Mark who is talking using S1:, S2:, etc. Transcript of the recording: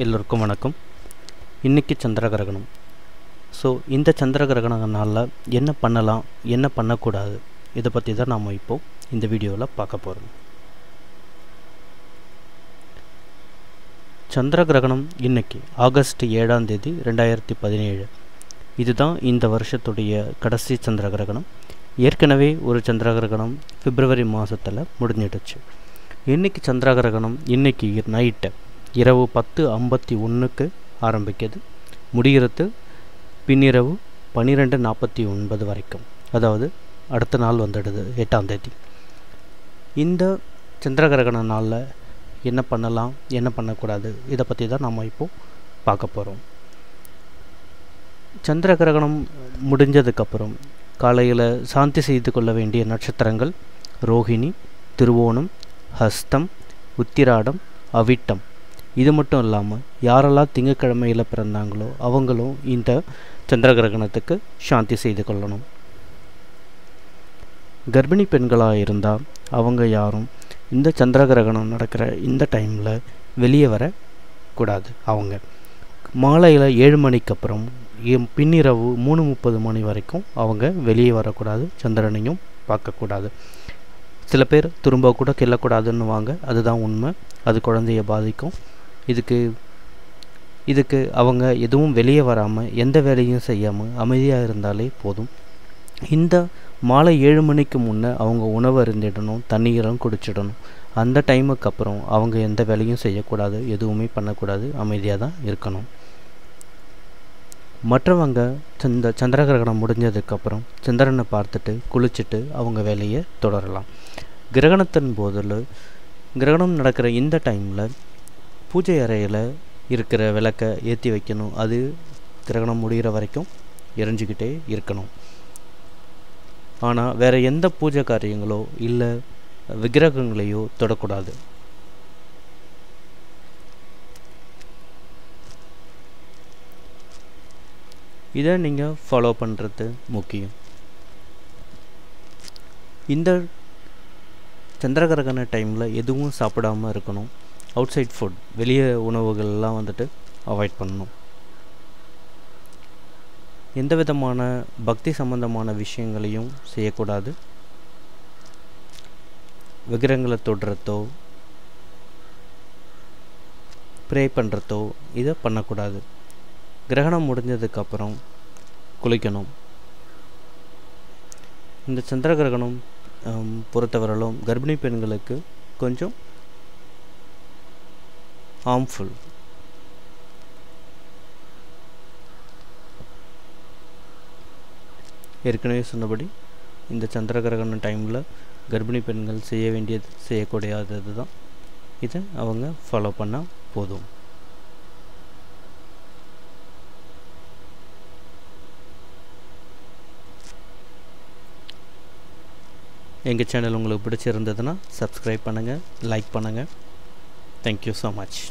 S1: எல்லோருக்கும் வணக்கம். இன்றைக்கி சந்திர கிரகணம் ஸோ இந்த சந்திர என்ன பண்ணலாம் என்ன பண்ணக்கூடாது இதை பற்றி தான் நாம் இப்போது இந்த வீடியோவில் பார்க்க போகிறோம் சந்திர கிரகணம் இன்னைக்கு ஆகஸ்ட் ஏழாம் தேதி ரெண்டாயிரத்தி பதினேழு. இதுதான் இந்த வருஷத்துடைய கடைசி சந்திர கிரகணம் ஏற்கனவே ஒரு சந்திர கிரகணம் பிப்ரவரி மாதத்தில் முடிஞ்சிடுச்சு. இன்றைக்கி சந்திர கிரகணம் நைட்டு இரவு பத்து ஐம்பத்தி ஒன்றுக்கு ஆரம்பிக்குது முடிகிறது பின்னிரவு பன்னிரெண்டு நாற்பத்தி ஒன்பது வரைக்கும். அதாவது அடுத்த நாள் வந்துடுது எட்டாம் தேதி. இந்த சந்திர கிரகண நாளில் என்ன பண்ணலாம் என்ன பண்ணக்கூடாது இதை பற்றி தான் நாம் இப்போது பார்க்க போகிறோம் சந்திர கிரகணம் முடிஞ்சதுக்கப்புறம் காலையில் சாந்தி செய்து கொள்ள வேண்டிய நட்சத்திரங்கள் ரோஹிணி திருவோணம் ஹஸ்தம் உத்திராடம் அவிட்டம். இது மட்டும் இல்லாமல் யாரெல்லாம் திங்கக்கிழமையில் பிறந்தாங்களோ அவங்களும் இந்த சந்திர கிரகணத்துக்கு சாந்தி செய்து கொள்ளணும். கர்ப்பிணி பெண்களாக இருந்தால் அவங்க யாரும் இந்த சந்திர கிரகணம் நடக்கிற இந்த டைமில் வெளியே வரக்கூடாது அவங்க. மாலையில் ஏழு மணிக்கு அப்புறம் பின்னிரவு மூணு முப்பது மணி வரைக்கும் அவங்க வெளியே வரக்கூடாது சந்திரனையும் பார்க்கக்கூடாது. சில பேர் திரும்ப கூட கிள்ளக்கூடாதுன்னு வாங்க அதுதான் உண்மை. அது குழந்தைய பாதிக்கும். இதுக்கு இதுக்கு அவங்க எதுவும் வெளியே வராமல் எந்த வேலையும் செய்யாமல் அமைதியாக இருந்தாலே போதும். இந்த மாலை ஏழு மணிக்கு முன்னே அவங்க உணவு அருந்திடணும் தண்ணீரும் குடிச்சிடணும். அந்த டைமுக்கு அப்புறம் அவங்க எந்த வேலையும் செய்யக்கூடாது எதுவுமே பண்ணக்கூடாது அமைதியாக தான் இருக்கணும். மற்றவங்க இந்த சந்திர கிரகணம் முடிஞ்சதுக்கப்புறம் சந்திரனை பார்த்துட்டு குளிச்சுட்டு அவங்க வேலையை தொடரலாம். கிரகணத்தின் போதில் கிரகணம் நடக்கிற இந்த டைமில் பூஜை அறையில் இருக்கிற விளக்கை ஏற்றி வைக்கணும். அது கிரகணம் முடிகிற வரைக்கும் எரிஞ்சிக்கிட்டே இருக்கணும். ஆனால் வேறு எந்த பூஜை காரியங்களோ இல்லை விக்கிரகங்களையோ தொடக்கூடாது. இதை நீங்கள் ஃபாலோ பண்ணுறது முக்கியம். இந்த சந்திரகிரகண டைமில் எதுவும் சாப்பிடாமல் இருக்கணும். அவுட் சைட் ஃபுட் வெளியே உணவுகள்லாம் வந்துட்டு அவாய்ட் பண்ணணும். எந்த விதமான பக்தி சம்பந்தமான விஷயங்களையும் செய்யக்கூடாது. விக்கிரங்களை தொடுறதோ ப்ரே பண்ணுறதோ இதை பண்ணக்கூடாது. கிரகணம் முடிஞ்சதுக்கப்புறம் குளிக்கணும். இந்த சந்திர கிரகணம் பொறுத்தவரையிலும் கர்ப்பிணி பெண்களுக்கு கொஞ்சம் ஹார்ம்ஃபுல் ஏற்கனவே சொன்னபடி இந்த சந்திர கிரகண டைமில் கர்ப்பிணி பெண்கள் செய்ய வேண்டியது செய்யக்கூடியது தான் இதை அவங்க ஃபாலோ பண்ணால் போதும். எங்கள் சேனல் உங்களுக்கு பிடிச்சிருந்ததுன்னா சப்ஸ்கிரைப் பண்ணுங்கள் லைக் பண்ணுங்கள் Thank you so much.